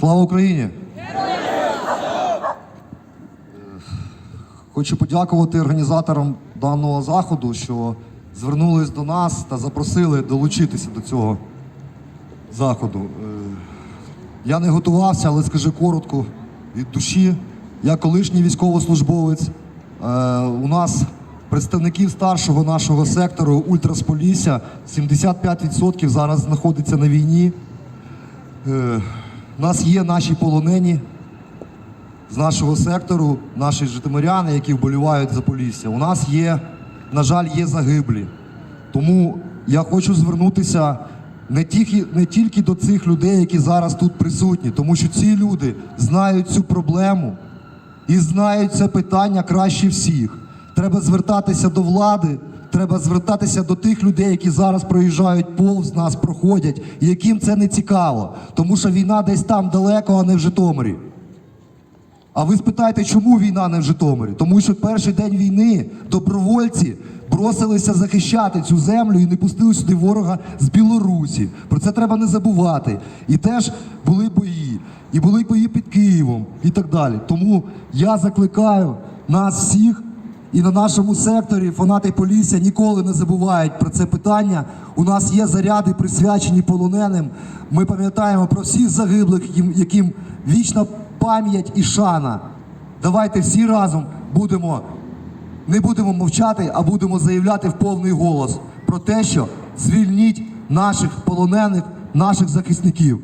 Слава Україні! Хочу подякувати організаторам даного заходу, що звернулись до нас та запросили долучитися до цього заходу. Е, Я не готувався, але скажу коротко від душі. Я колишній військовослужбовець. Е, У нас представників старшого нашого сектору Ультрасполісся 75% зараз знаходиться на війні. У нас є наші полонені з нашого сектору, наші житомиряни, які вболівають за Полісся. У нас є, на жаль, є загиблі. Тому я хочу звернутися не тільки, не тільки до цих людей, які зараз тут присутні, тому що ці люди знають цю проблему і знають це питання краще всіх. Треба звертатися до влади, треба звертатися до тих людей, які зараз проїжджають повз нас, проходять, яким це не цікаво. Тому що війна десь там далеко, а не в Житомирі. А ви спитаєте, чому війна не в Житомирі? Тому що перший день війни добровольці бросилися захищати цю землю і не пустили сюди ворога з Білорусі. Про це треба не забувати. І теж були бої, і були бої під Києвом і так далі. Тому я закликаю нас всіх і на нашому секторі фанати Полісся ніколи не забувають про це питання. У нас є заряди, присвячені полоненим. Ми пам'ятаємо про всіх загиблих, яким, вічна пам'ять і шана. Давайте всі разом будемо, не будемо мовчати, а будемо заявляти в повний голос про те, що звільніть наших полонених, наших захисників.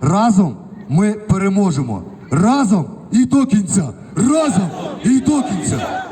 Разом ми переможемо. Разом і до кінця. Разом і до кінця.